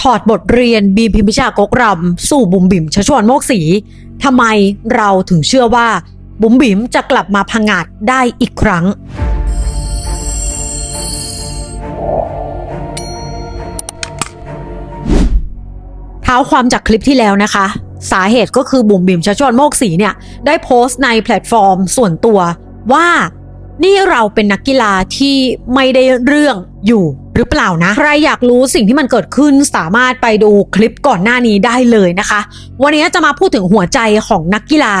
ถอดบทเรียนบีมพิมพิชากกรำสู่บุ๋มบิ๋มชชวนโมกศีทำไมเราถึงเชื่อว่า บุ๋มบิ๋มจะกลับมาพังงาดได้อีกครั้ง เท้าความจากคลิปที่แล้วนะคะ สาเหตุก็คือบุ๋มบิ๋มชชวนโมกศีเนี่ย ได้โพสต์ในแพลตฟอร์มส่วนตัวว่า นี่เราเป็นนักกีฬาที่ไม่ได้เรื่องอยู่หรือเปล่านะ ใครอยากรู้สิ่งที่มันเกิดขึ้นสามารถไปดูคลิปก่อนหน้านี้ได้เลยนะคะ วันนี้จะมาพูดถึงหัวใจของนักกีฬา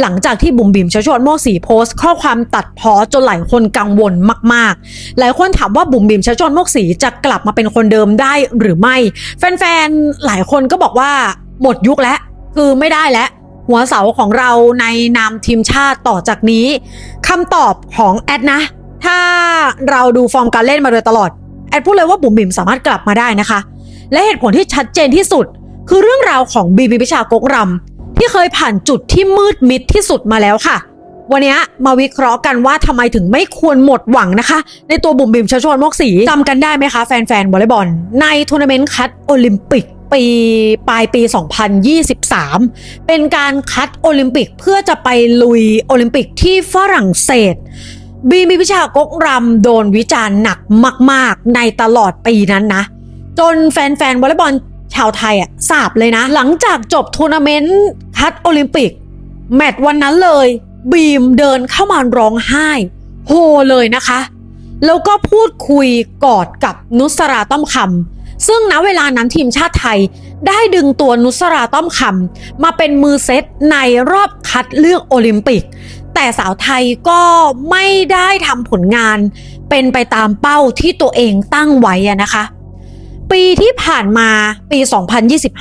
หลังจากที่บุ๋มบิ๋มชชวนโมกศรีโพสต์ ข้อความตัดพ้อจนหลายคนกังวลมากๆ หลายคนถามว่าบุ๋มบิ๋มชชวนโมกศรีจะกลับมาเป็นคนเดิมได้หรือไม่ แฟนๆหลายคนก็บอกว่าหมดยุคแล้วคือไม่ได้แล้ว หัวเสาของเราในนามทีมชาติต่อจากนี้คำตอบของแอดนะ ถ้าเราดูฟอร์มการเล่นมาโดยตลอด แอดพูดเลยว่าบุ๋มบิ๋มสามารถกลับมาได้นะคะ และเหตุผลที่ชัดเจนที่สุด คือเรื่องราวของบีบีพิชากกรำที่เคยผ่านจุดที่มืดมิดที่สุดมาแล้วค่ะวันนี้มาวิเคราะห์กันว่าทำไมถึงไม่ควรหมดหวังนะคะ ในตัวบุ๋มบิ๋มชชวนโมกศรีจำกันได้ไหมคะแฟนๆวอลเลย์บอลในทัวร์นาเมนต์คัดโอลิมปิก ปีปลายปี 2023 เป็นการคัดโอลิมปิกเพื่อจะไปลุยโอลิมปิกที่ฝรั่งเศส บีมีวิชากกรำโดนวิจารณ์หนักมาก ๆ ในตลอดปีนั้นนะ จนแฟนๆวอลเลย์บอลชาวไทยอะทราบเลยนะ หลังจากจบทัวร์นาเมนต์คัดโอลิมปิก แมตช์วันนั้นเลย บีมเดินเข้ามาร้องไห้โฮเลยนะคะ แล้วก็พูดคุยกอดกับนุสราต้อมคำ ซึ่งณเวลานั้นทีมชาติไทยได้ดึงตัวนุสราต้อมคำมาเป็นมือเซตในรอบคัดเลือกโอลิมปิก แต่สาวไทยก็ไม่ได้ทำผลงาน เป็นไปตามเป้าที่ตัวเองตั้งไว้นะคะ ปีที่ผ่านมาปี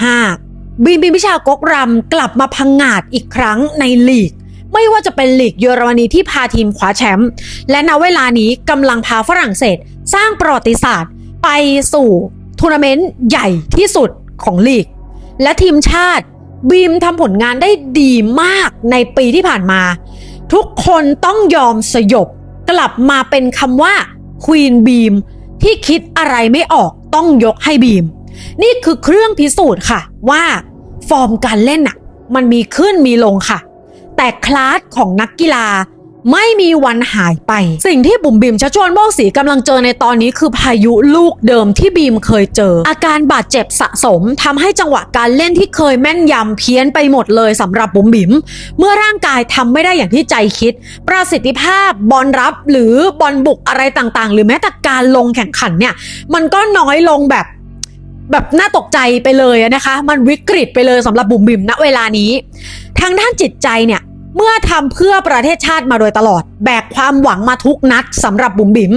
2025 บีมบิมพิชากกรำกลับมาพังงาดอีกครั้งในลีกไม่ว่าจะเป็นลีกเยอรมนีที่พาทีมคว้าแชมป์และณเวลานี้กำลังพาฝรั่งเศส สร้างประวัติศาสตร์ ไปสู่ ทัวร์นาเมนต์ใหญ่ที่สุดของลีก และทีมชาติบีมทำผลงานได้ดีมากในปีที่ผ่านมา ทุกคนต้องยอมสยบ กลับมาเป็นคำว่าควีนบีมที่คิดอะไรไม่ออกต้องยกให้บีม นี่คือเครื่องพิสูจน์ค่ะว่า ฟอร์มการเล่นน่ะ มันมีขึ้นมีลงค่ะ แต่คลาสของนักกีฬา ไม่มีวันหายไป สิ่งที่บุ๋มบิมชะชวนโมกสีกำลังเจอในตอนนี้คือพายุลูกเดิมที่บีมเคยเจอ อาการบาดเจ็บสะสมทำให้จังหวะการเล่นที่เคยแม่นยำเพี้ยนไปหมดเลยสำหรับบุ๋มบิม เมื่อร่างกายทำไม่ได้อย่างที่ใจคิด ประสิทธิภาพบอลรับหรือบอลบุกอะไรต่างๆ หรือแม้แต่การลงแข่งขันเนี่ย มันก็น้อยลงแบบแบบน่าตกใจไปเลยนะคะ มันวิกฤตไปเลยสำหรับบุ๋มบิมณเวลานี้ ทางด้านจิตใจเนี่ย เมื่อทำเพื่อประเทศชาติมาโดยตลอด แบกความหวังมาทุกนัดสำหรับบุ๋มบิ๋ม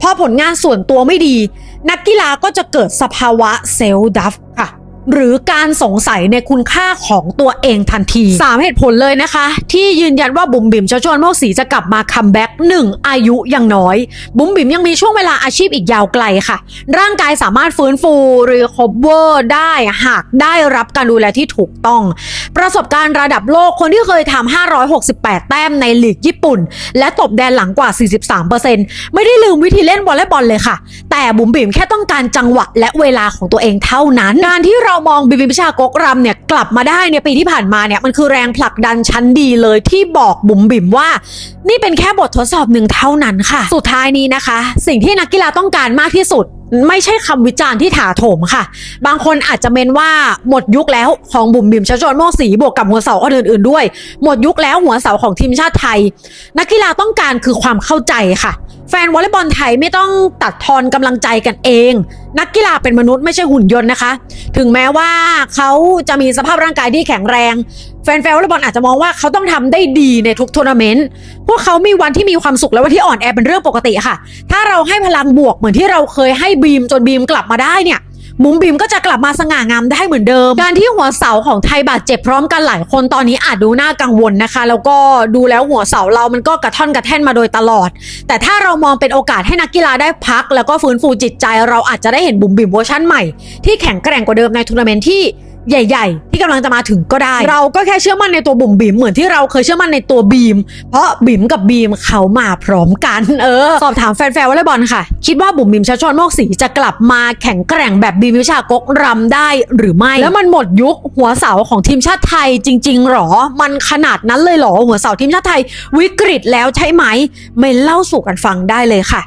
พอผลงานส่วนตัวไม่ดี นักกีฬาก็จะเกิดสภาวะเซลล์ดัฟค่ะ หรือการสงสัยในคุณค่าของตัวเองทันที 3 เหตุผลเลยนะคะ ที่ยืนยันว่าบุ๋มบิ๋มชชวนโมกศรีจะกลับมาคัมแบ็กหนึ่งอายุยังน้อย บุ๋มบิ๋มยังมีช่วงเวลาอาชีพอีกยาวไกลค่ะ ร่างกายสามารถฟื้นฟูหรือคบเวอร์ได้หากได้รับการดูแลที่ถูกต้อง ประสบการณ์ระดับโลกคนที่เคยทำ568 แต้มในลีกญี่ปุ่น และตบแดนหลังกว่า 43%ไม่ได้ลืมวิธีเล่นวอลเลย์บอลเลยค่ะ แต่บุ๋มบิ๋มแค่ต้องการจังหวะและเวลาของตัวเองเท่านั้น การที่เรามองบิบิมพิชากกรำเนี่ยกลับมาได้ในปีที่ผ่านมาเนี่ยมันคือแรงผลักดันชั้นดีเลยที่บอกบุ๋มบิ๋มว่า นี่เป็นแค่บททดสอบหนึ่งเท่านั้นค่ะ สุดท้ายนี้นะคะ สิ่งที่นักกีฬาต้องการมากที่สุดไม่ใช่คำวิจารณ์ที่ถาโถมค่ะ บางคนอาจจะเมนว่าหมดยุคแล้วของบุ๋มบิ๋มชจวนโมกศรีบวกกับหัวเสาคนอื่นๆด้วย หมดยุคแล้วหัวเสาของทีมชาติไทย นักกีฬาต้องการคือความเข้าใจค่ะ แฟนวอลเลย์บอลไทยไม่ต้องตัดทอนกำลังใจกันเอง นักกีฬาเป็นมนุษย์ไม่ใช่หุ่นยนต์นะคะ ถึงแม้ว่าเขาจะมีสภาพร่างกายที่แข็งแรง แฟนแฟนวอลเลย์บอลอาจจะมองว่าเขาต้องทำได้ดีในทุกทัวร์นาเมนต์พวกเขามีวันที่มีความสุขและวันที่อ่อนแอเป็นเรื่องปกติค่ะ ถ้าเราให้พลังบวกเหมือนที่เราเคยให้บีมจนบีมกลับมาได้เนี่ย บุ๋มบีมก็จะกลับมาสง่างามได้เหมือนเดิม การที่หัวเสาของไทยบาดเจ็บพร้อมกันหลายคนตอนนี้อาจดูน่ากังวลนะคะ แล้วก็ดูแล้วหัวเสาเรามันก็กระท่อนกระแท่นมาโดยตลอด แต่ถ้าเรามองเป็นโอกาสให้นักกีฬาได้พัก แล้วก็ฟื้นฟูจิตใจ เราอาจจะได้เห็นบุ๋มบิ๋มเวอร์ชั่นใหม่ที่แข็งแกร่งกว่าเดิมในทัวร์นาเมนต์ที่ ใหญ่ ๆ ที่กำลังจะมาถึงก็ได้ เราก็แค่เชื่อมั่นในตัวบุ๋มบิ๋มเหมือนที่เราเคยเชื่อมั่นในตัวบีม เพราะบิ๋มกับบีมเขามาพร้อมกัน เออ สอบถามแฟนๆวอลเลย์บอลค่ะ คิดว่าบุ๋มบิ๋มชัชชวนโมกศรีจะกลับมาแข็งแกร่งแบบบีมวิชากกรำได้หรือไม่ แล้วมันหมดยุคหัวเสาของทีมชาติไทยจริง ๆหรอ มันขนาดนั้นเลยหรอหัวเสาทีมชาติไทยวิกฤตแล้วใช่ไหมเมนเล่าสู่กันฟังได้เลยค่ะ